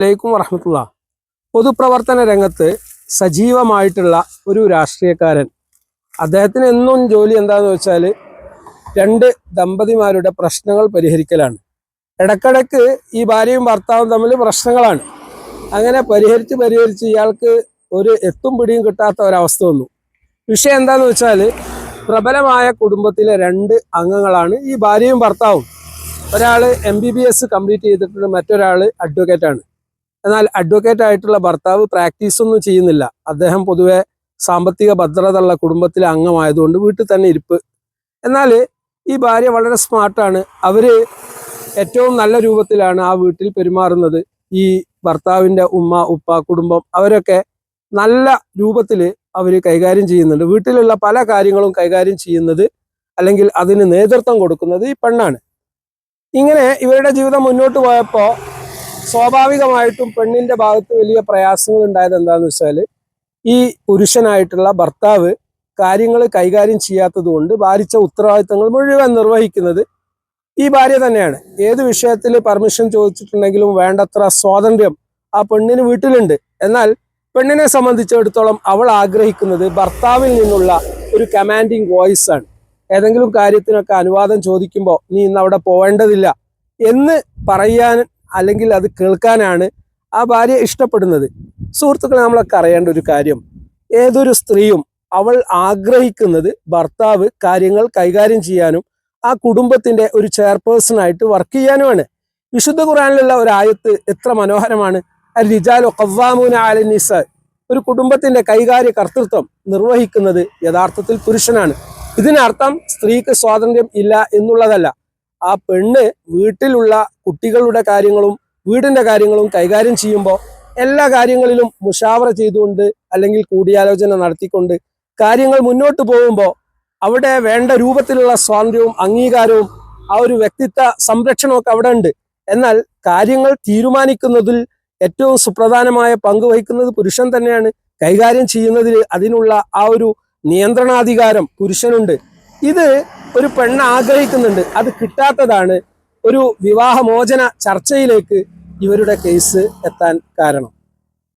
അലൈക്കും വറഹമത്തുള്ള. പൊതുപ്രവർത്തന രംഗത്ത് സജീവമായിട്ടുള്ള ഒരു രാഷ്ട്രീയക്കാരൻ. അദ്ദേഹത്തിന് എന്നും ജോലി എന്താന്ന് വെച്ചാൽ രണ്ട് ദമ്പതിമാരുടെ പ്രശ്നങ്ങൾ പരിഹരിക്കലാണ്. ഇടക്കിടക്ക് ഈ ഭാര്യയും ഭർത്താവും തമ്മിൽ പ്രശ്നങ്ങളാണ്. അങ്ങനെ പരിഹരിച്ച് പരിഹരിച്ച് ഇയാൾക്ക് ഒരു എത്തും പിടിയും കിട്ടാത്ത ഒരവസ്ഥ വന്നു. വിഷയം എന്താന്ന് വെച്ചാൽ പ്രബലമായ കുടുംബത്തിലെ രണ്ട് അംഗങ്ങളാണ് ഈ ഭാര്യയും ഭർത്താവും. ഒരാൾ M B B S complete ചെയ്തിട്ടുണ്ട് മറ്റൊരാൾ അഡ്വക്കേറ്റാണ് എന്നാൽ അഡ്വക്കേറ്റ് ആയിട്ടുള്ള ഭർത്താവ് പ്രാക്ടീസ് ഒന്നും ചെയ്യുന്നില്ല. അദ്ദേഹം പൊതുവെ സാമ്പത്തിക ഭദ്രത ഉള്ള കുടുംബത്തിലെ അംഗമായതുകൊണ്ട് വീട്ടിൽ തന്നെ ഇരിപ്പ്. എന്നാൽ ഈ ഭാര്യ വളരെ സ്മാർട്ടാണ് അവർ ഏറ്റവും നല്ല രൂപത്തിലാണ് ആ വീട്ടിൽ പെരുമാറുന്നത്. ഈ ഭർത്താവിന്റെ ഉമ്മ ഉപ്പ കുടുംബം അവരൊക്കെ നല്ല രൂപത്തിൽ അവർ കൈകാര്യം ചെയ്യുന്നുണ്ട്. വീട്ടിലുള്ള പല കാര്യങ്ങളും കൈകാര്യം ചെയ്യുന്നത് അല്ലെങ്കിൽ അതിന് നേതൃത്വം കൊടുക്കുന്നത് ഈ പെണ്ണാണ്. ഇങ്ങനെ ഇവരുടെ ജീവിതം മുന്നോട്ട് പോയപ്പോൾ സ്വാഭാവികമായിട്ടും പെണ്ണിന്റെ ഭാഗത്ത് വലിയ പ്രയാസങ്ങൾ ഉണ്ടായത് എന്താന്ന് വെച്ചാൽ ഈ പുരുഷനായിട്ടുള്ള ഭർത്താവ് കാര്യങ്ങൾ കൈകാര്യം ചെയ്യാത്തത് കൊണ്ട് ഭാരിച്ച ഉത്തരവാദിത്തങ്ങൾ മുഴുവൻ നിർവഹിക്കുന്നത് ഈ ഭാര്യ തന്നെയാണ്. ഏത് വിഷയത്തിൽ പെർമിഷൻ ചോദിച്ചിട്ടുണ്ടെങ്കിലും വേണ്ടത്ര സ്വാതന്ത്ര്യം ആ പെണ്ണിന് വീട്ടിലുണ്ട്. എന്നാൽ പെണ്ണിനെ സംബന്ധിച്ചിടത്തോളം അവൾ ആഗ്രഹിക്കുന്നത് ഭർത്താവിൽ നിന്നുള്ള ഒരു കമാൻഡിങ് വോയിസ് ആണ്. ഏതെങ്കിലും കാര്യത്തിനൊക്കെ അനുവാദം ചോദിക്കുമ്പോൾ നീ ഇന്ന് അവിടെ പോവേണ്ടതില്ല എന്ന് പറയാൻ അല്ലെങ്കിൽ അത് കേൾക്കാനാണ് ആ ഭാര്യ ഇഷ്ടപ്പെടുന്നത്. സുഹൃത്തുക്കളെ നമ്മളൊക്കെ അറിയേണ്ട ഒരു കാര്യം. ഏതൊരു സ്ത്രീയും അവൾ ആഗ്രഹിക്കുന്നത് ഭർത്താവ് കാര്യങ്ങൾ കൈകാര്യം ചെയ്യാനും ആ കുടുംബത്തിന്റെ ഒരു ചെയർപേഴ്സൺ ആയിട്ട് വർക്ക് ചെയ്യാനുമാണ്. വിശുദ്ധ ഖുറാനിലുള്ള ഒരു ആയത്ത് എത്ര മനോഹരമാണ്. റിജാലു ഒരു കുടുംബത്തിന്റെ കൈകാര്യ കർത്തൃത്വം നിർവഹിക്കുന്നത് യഥാർത്ഥത്തിൽ പുരുഷനാണ്. ഇതിനർത്ഥം സ്ത്രീക്ക് സ്വാതന്ത്ര്യം ഇല്ല എന്നുള്ളതല്ല. ആ പെണ്ണ് വീട്ടിലുള്ള കുട്ടികളുടെ കാര്യങ്ങളും വീടിന്റെ കാര്യങ്ങളും കൈകാര്യം ചെയ്യുമ്പോൾ എല്ലാ കാര്യങ്ങളിലും മുഷാവറ ചെയ്തുകൊണ്ട് അല്ലെങ്കിൽ കൂടിയാലോചന നടത്തിക്കൊണ്ട് കാര്യങ്ങൾ മുന്നോട്ട് പോകുമ്പോൾ അവിടെ വേണ്ട രൂപത്തിലുള്ള സ്വാതന്ത്ര്യവും അംഗീകാരവും ആ ഒരു വ്യക്തിത്വ സംരക്ഷണമൊക്കെ അവിടെ ഉണ്ട്. എന്നാൽ കാര്യങ്ങൾ തീരുമാനിക്കുന്നതിൽ ഏറ്റവും സുപ്രധാനമായ പങ്ക് വഹിക്കുന്നത് പുരുഷൻ തന്നെയാണ്. കൈകാര്യം ചെയ്യുന്നതിൽ അതിനുള്ള ആ ഒരു നിയന്ത്രണാധികാരം പുരുഷനുണ്ട്. ഇത് ഒരു പെണ്ണ് ആഗ്രഹിക്കുന്നുണ്ട്. അത് കിട്ടാത്തതാണ് ഒരു വിവാഹമോചന ചർച്ചയിലേക്ക് ഇവരുടെ കേസ് എത്താൻ കാരണം.